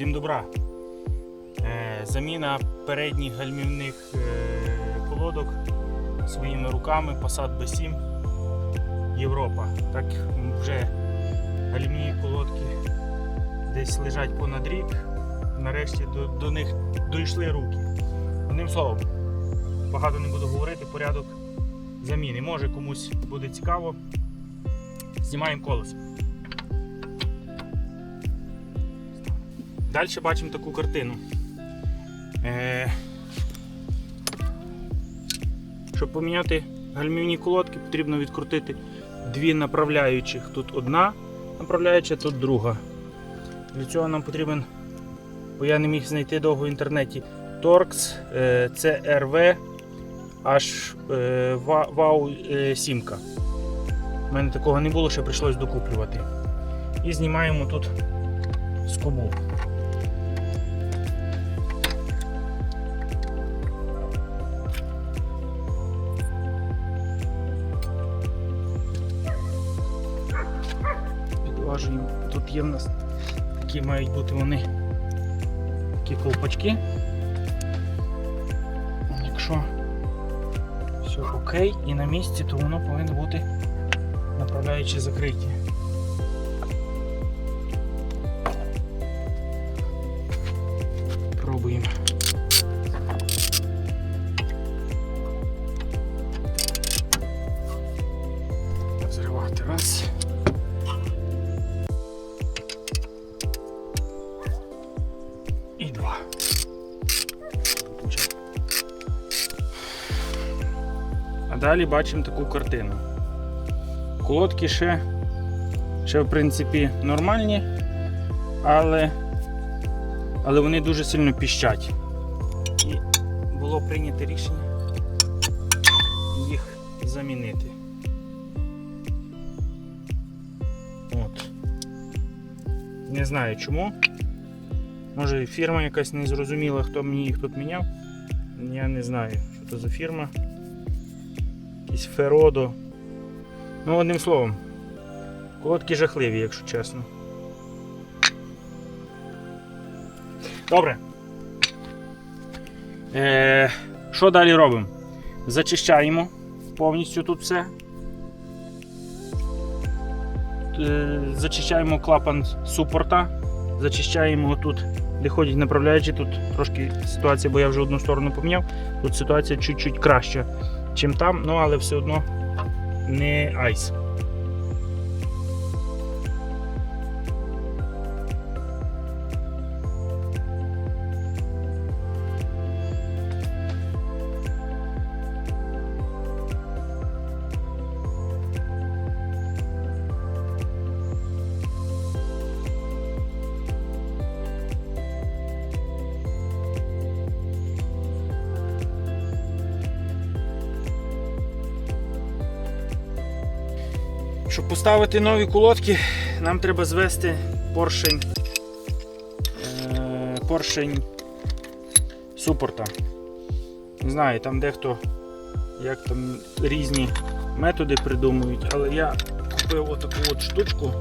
Всім добра. Е, заміна передніх гальмівних е, колодок своїми руками Passat B7 Європа. Так вже гальмівні колодки десь лежать понад рік. Нарешті до, до них дійшли руки. Одним словом, багато не буду говорити, порядок заміни. Може комусь буде цікаво. Знімаємо колесо. Далі бачимо таку картину. Е, щоб поміняти гальмівні колодки, потрібно відкрутити дві направляючих. Тут одна направляюча, тут друга. Для цього нам потрібен, бо я не міг знайти довго в інтернеті, Torx е, CRV аж е, Вау 7. У мене такого не було, ще прийшлось докуплювати. І знімаємо тут скобу. Підважуємо. Тут є в нас такі мають бути вони такі ковпачки. Якщо все окей і на місці, то воно повинно бути направляючи закриті. Пробуємо. Далі бачимо таку картину. Колодки ще, ще в принципі нормальні, але, але вони дуже сильно піщать. І було прийнято рішення їх замінити. От. Не знаю чому. Може фірма якась не зрозуміла, хто мені їх тут міняв. Я не знаю, що це за фірма. Якийсь Феродо. Ну, одним словом, колодки жахливі, якщо чесно. Добре. Е, Що далі робимо? Зачищаємо повністю тут все. Е, Зачищаємо клапан супорта, зачищаємо тут, де ходять направляючі, тут трошки ситуація, бо я вже одну сторону поміняв, тут ситуація чуть-чуть краща, чим там, ну але все одно не айс. Щоб поставити нові колодки, нам треба звести поршень, е, поршень супорта. Не знаю, там дехто як там різні методи придумують, але я купив отаку от штучку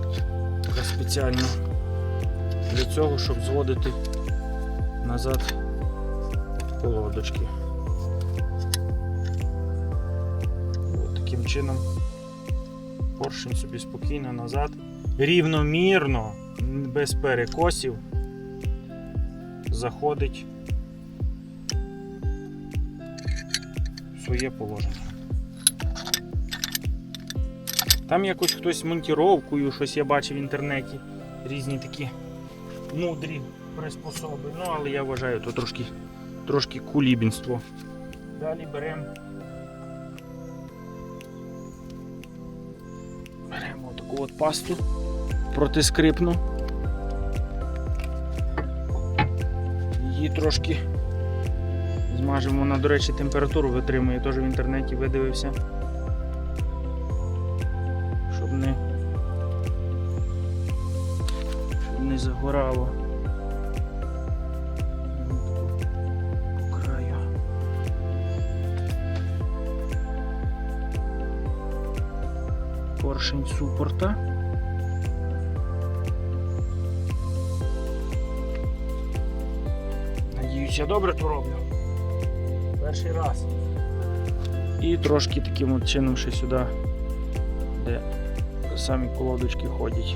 яка спеціально для цього, щоб зводити назад колодочки. От таким чином поршень собі спокійно назад, рівномірно, без перекосів, заходить в своє положення. Там якось хтось монтіровкою, щось я бачив в інтернеті, різні такі мудрі приспособи. Ну, але я вважаю, то трошки, трошки кулібінство. Далі беремо таку от пасту протискрипну. Її трошки змажемо, вона, до речі, температуру витримує, теж в інтернеті видивився. Щоб не, щоб не загорало. Поршень супорта. Надіюсь, я добре то роблю. Перший раз. І трошки таким от чином ще сюди, де самі колодочки ходять.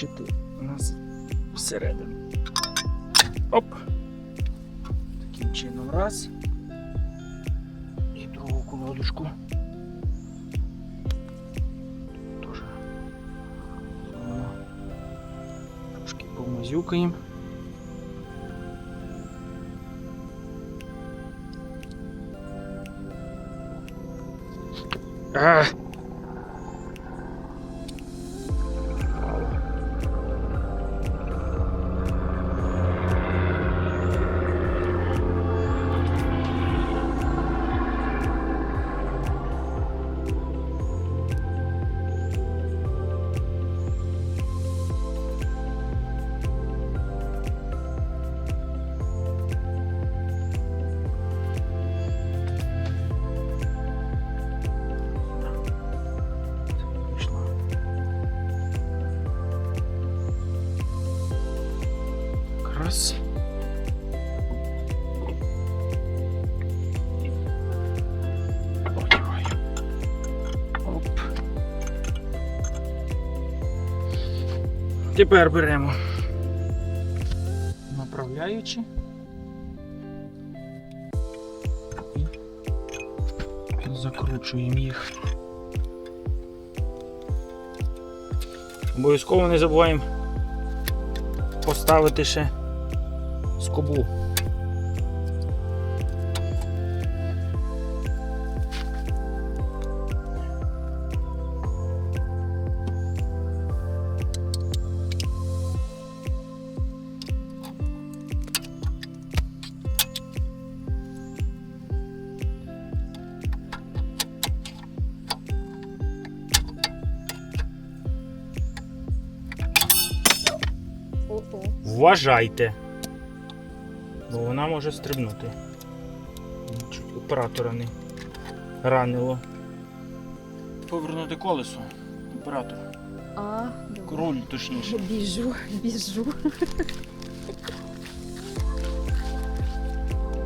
Заскочити у нас всередину. Оп! Таким чином раз. І другу колодочку. Теж трошки помазюкаємо. А! Так, Раз. Ой-ой. Оп. Тепер беремо направляючи. Закручуємо їх. Обов'язково не забуваємо поставити ще скобу. Вважайте. Бо вона може стрибнути. Чуть оператора не ранило. Повернути колесо. Оператор. А, добре. Руль точніше. Біжу, біжу.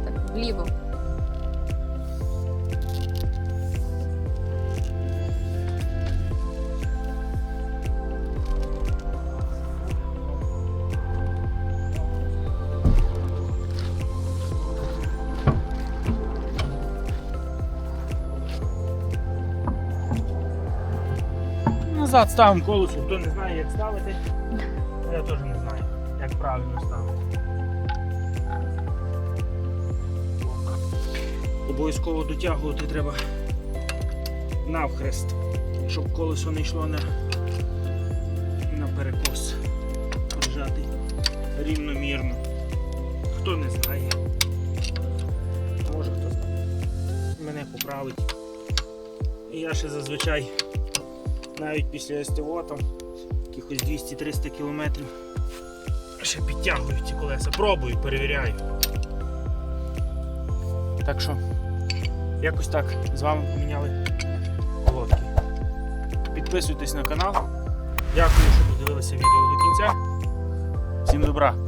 Так, вліво. Назад ставимо колесо. Хто не знає, як ставити. Я теж не знаю, як правильно ставити. Обов'язково дотягувати треба навхрест, щоб колесо не йшло на, на перекос. Прижати рівномірно. Хто не знає. Може хто знає. Мене поправить. Я ще зазвичай навіть після СТО там якихось 200-300 кілометрів ще підтягую ці колеса. Пробую, перевіряю. Так що, якось так з вами поміняли колодки. Підписуйтесь на канал. Дякую, що подивилися відео до кінця. Всім добра!